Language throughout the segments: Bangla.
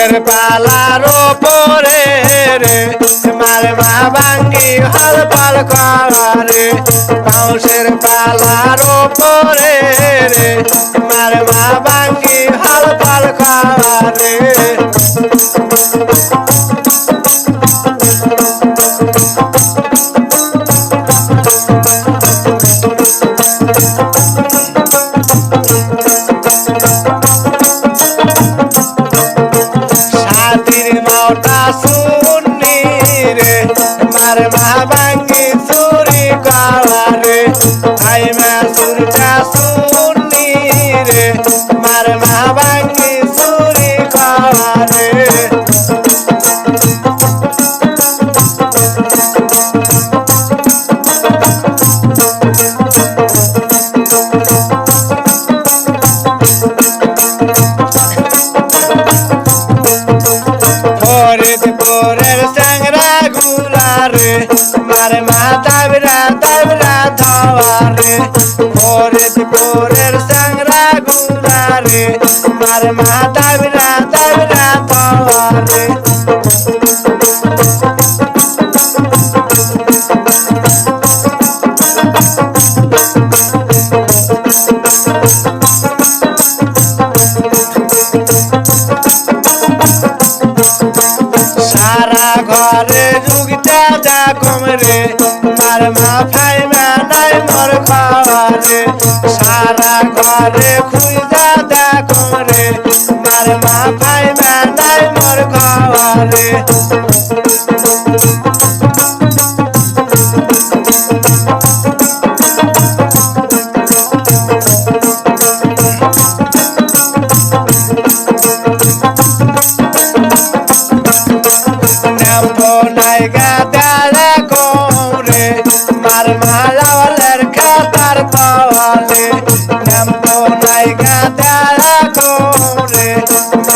মাউসের পালার ওপরে রে মার মা ভাঙ্গি হল পাল করে? বাউসের পালার ওপরে রে মার মা ভাঙ্গি হল পাল করে? সাতির মাওটা শুনি রে মার মা ভাঙ্গি চুরি কাওয়ারে ভাই মা সুরটা ফরিদপুরের স্যাংরা গুলারে মার মা দাবরা দাবরা ধাওয়ারে সারা ঘরে যুগটা যা কমরে মার মা ফাই মা নাই মর খাওয়ারে সারা ঘরে খুঁজা যা কমরে মার মা ফাই মা নাই মর খাওয়ারে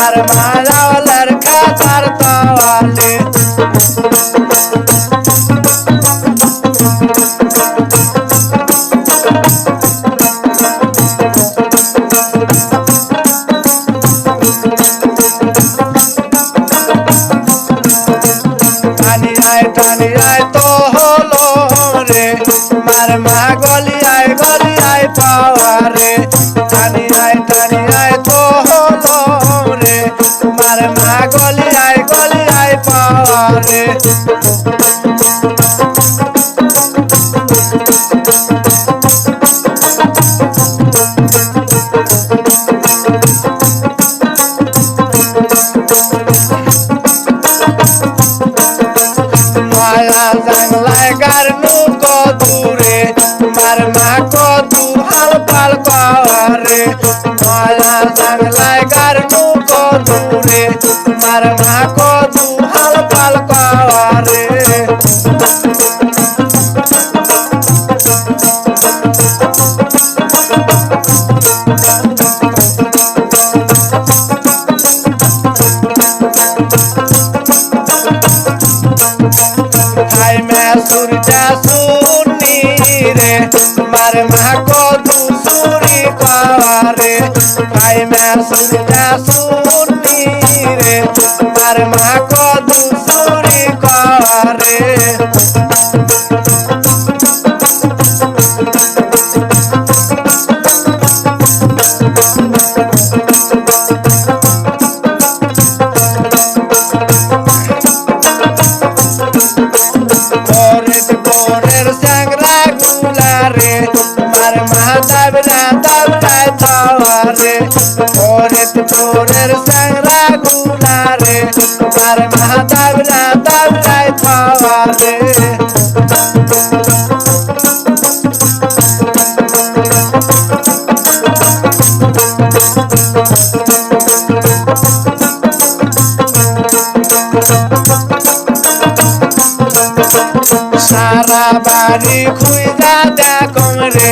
মার মালাওয়ালের খাতার পাওয়ালে টানি আয় টানি আয় তো হলো রে। মার মা গলি আয় গলি আয় পাওয়ারে। টানি আয় টানি আয় পাওয়ারে মায়া জাংলায় গার নুকো দূরে মার মা কদু হাল কারে হাই মে সুরটা শুনি রে মার মা কদু সুরি কারে পরের পরের পরের স্যাংরা গুলারে মার মা দাবরা দাবরায় থাওয়ারে সারা বাড়ি খুঁজা দেখম রে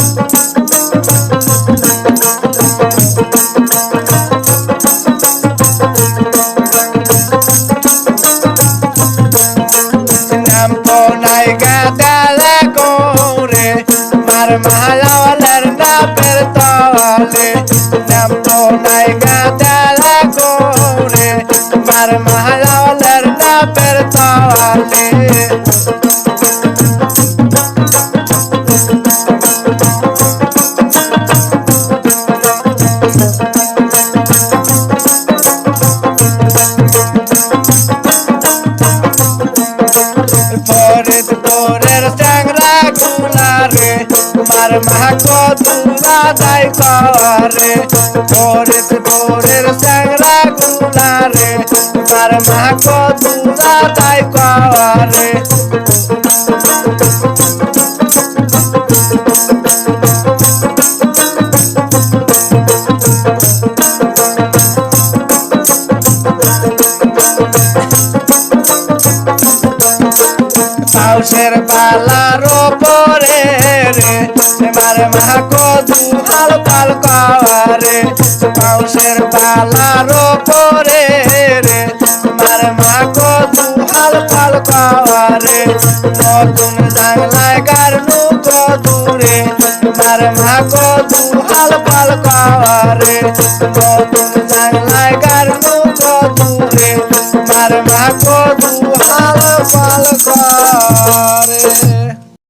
আমার মালাওয়ালার নামের তলে নাম তো নাই গাদালা করে আমার মালাওয়ালার নামের তলে। তোমার মাহাকো দুরা দাই পাওয়ারে ফরিদপুরের চ্যাংরা গুলারে। তোমার মাহাকো দুরা দাই পাওয়ারে পাউসের ওপরে রে এবার মাহাকো দুহাল পাল কাওয়ারে পাউসের পালার ওপরে রে এবার মাহাকো দুহাল পাল কাওয়ারে নতুন জানলায় গার নুকো দূরে এবার মাহাকো দুহাল পাল কাওয়ারে নতুন জানলায় গার নুকো দূরে এবার মাহাকো দুহাল পাল করে